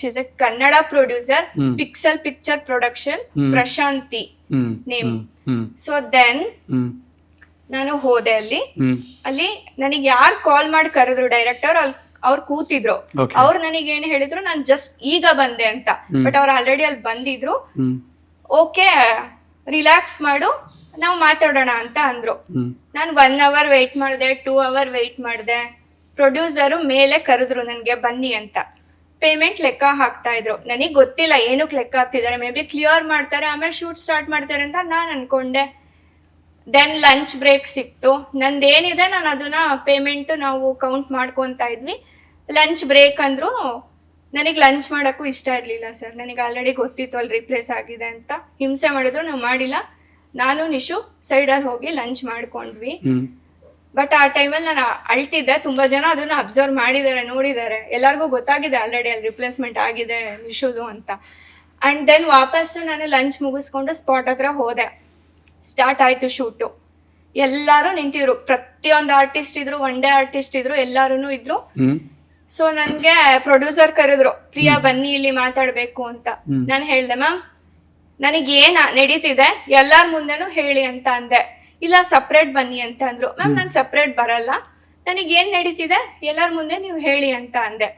She's a Kannada producer pixel picture production. Prashanthi name so then ನಾನು ಹೋದೆ ಅಲ್ಲಿ. ಹ್ಮ್ ಅಲ್ಲಿ ನನಗೆ ಯಾರು ಕಾಲ್ ಮಾಡಿ ಕರೆದ್ರು ಡೈರೆಕ್ಟರ್ ಅಲ್ಲಿ ಅವ್ರು ಕೂತಿದ್ರು. ಅವ್ರು ನನಗೆ ಏನ್ ಹೇಳಿದ್ರು ನಾನು ಜಸ್ಟ್ ಈಗ ಬಂದೆ ಅಂತ. ಬಟ್ ಅವ್ರು ಆಲ್ರೆಡಿ ಅಲ್ಲಿ ಬಂದಿದ್ರು. ಓಕೆ ರಿಲ್ಯಾಕ್ಸ್ ಮಾಡು ನಾವು ಮಾತಾಡೋಣ ಅಂತ ಅಂದ್ರು. ನಾನು ಒನ್ ಅವರ್ ವೆಯ್ಟ್ ಮಾಡಿದೆ ಟೂ ಅವರ್ ವೆಯ್ಟ್ ಮಾಡಿದೆ. ಪ್ರೊಡ್ಯೂಸರು ಮೇಲೆ ಕರೆದ್ರು ನನಗೆ ಬನ್ನಿ ಅಂತ. ಪೇಮೆಂಟ್ ಲೆಕ್ಕ ಹಾಕ್ತಾ ಇದ್ರು. ನನಗೆ ಗೊತ್ತಿಲ್ಲ ಏನಕ್ಕೆ ಲೆಕ್ಕ ಹಾಕ್ತಿದ್ದಾರೆ. ಮೇ ಬಿ ಕ್ಲಿಯರ್ ಮಾಡ್ತಾರೆ, ಆಮೇಲೆ ಶೂಟ್ ಸ್ಟಾರ್ಟ್ ಮಾಡ್ತಾರೆ ಅಂತ ನಾನು ಅನ್ಕೊಂಡೆ. ದೆನ್ ಲಂಚ್ ಬ್ರೇಕ್ ಸಿಕ್ತು. ನಂದು ಏನಿದೆ ನಾನು ಅದನ್ನ ಪೇಮೆಂಟ್ ನಾವು ಕೌಂಟ್ ಮಾಡ್ಕೊತಾ ಇದ್ವಿ. ಲಂಚ್ ಬ್ರೇಕ್ ಅಂದ್ರು, ನನಗೆ ಲಂಚ್ ಮಾಡೋಕ್ಕೂ ಇಷ್ಟ ಇರಲಿಲ್ಲ ಸರ್. ನನಗೆ ಆಲ್ರೆಡಿ ಗೊತ್ತಿತ್ತು ಅಲ್ಲಿ ರಿಪ್ಲೇಸ್ ಆಗಿದೆ ಅಂತ. ಹಿಂಸೆ ಮಾಡಿದ್ರು, ನಾವು ಮಾಡಿಲ್ಲ. ನಾನು ನಿಶು ಸೈಡಲ್ಲಿ ಹೋಗಿ ಲಂಚ್ ಮಾಡ್ಕೊಂಡ್ವಿ. ಬಟ್ ಆ ಟೈಮಲ್ಲಿ ನಾನು ಅಳ್ತಿದ್ದೆ. ತುಂಬಾ ಜನ ಅದನ್ನ ಅಬ್ಸರ್ವ್ ಮಾಡಿದ್ದಾರೆ ನೋಡಿದ್ದಾರೆ. ಎಲ್ಲರಿಗೂ ಗೊತ್ತಾಗಿದೆ ಆಲ್ರೆಡಿ ಅಲ್ಲಿ ರಿಪ್ಲೇಸ್ಮೆಂಟ್ ಆಗಿದೆ ನಿಶುದು ಅಂತ. ಅಂಡ್ ದೆನ್ ವಾಪಸ್ಸು ನಾನು ಲಂಚ್ ಮುಗಿಸ್ಕೊಂಡು ಸ್ಪಾಟ್ ಹತ್ರ ಹೋದೆ. ಸ್ಟಾರ್ಟ್ ಆಯ್ತು ಶೂಟು ಎಲ್ಲರೂ ನಿಂತಿದ್ರು. ಪ್ರತಿಯೊಂದು ಆರ್ಟಿಸ್ಟ್ ಇದ್ರು ಒನ್ ಡೇ ಆರ್ಟಿಸ್ಟ್ ಇದ್ರು ಎಲ್ಲರೂ ಇದ್ರು. ಸೊ ನನಗೆ ಪ್ರೊಡ್ಯೂಸರ್ ಕರೆದ್ರು ಪ್ರಿಯಾ ಬನ್ನಿ ಇಲ್ಲಿ ಮಾತಾಡಬೇಕು ಅಂತ. ನಾನು ಹೇಳ್ದೆ ಮ್ಯಾಮ್ ನನಗೆ ಏನ್ ನಡೀತಿದೆ? ಎಲ್ಲಾರ್ ಮುಂದೆನೂ ಹೇಳಿ ಅಂತ ಅಂದೆ. ಇಲ್ಲ ಸಪ್ರೇಟ್ ಬನ್ನಿ ಅಂತ ಅಂದ್ರು. ಮ್ಯಾಮ್ ನಾನು ಸಪ್ರೇಟ್ ಬರಲ್ಲ. ನನಗೆ ಏನ್ ನಡೀತಿದೆ? ಎಲ್ಲರ ಮುಂದೆ ನೀವು ಹೇಳಿ ಅಂತ ಅಂದೆ.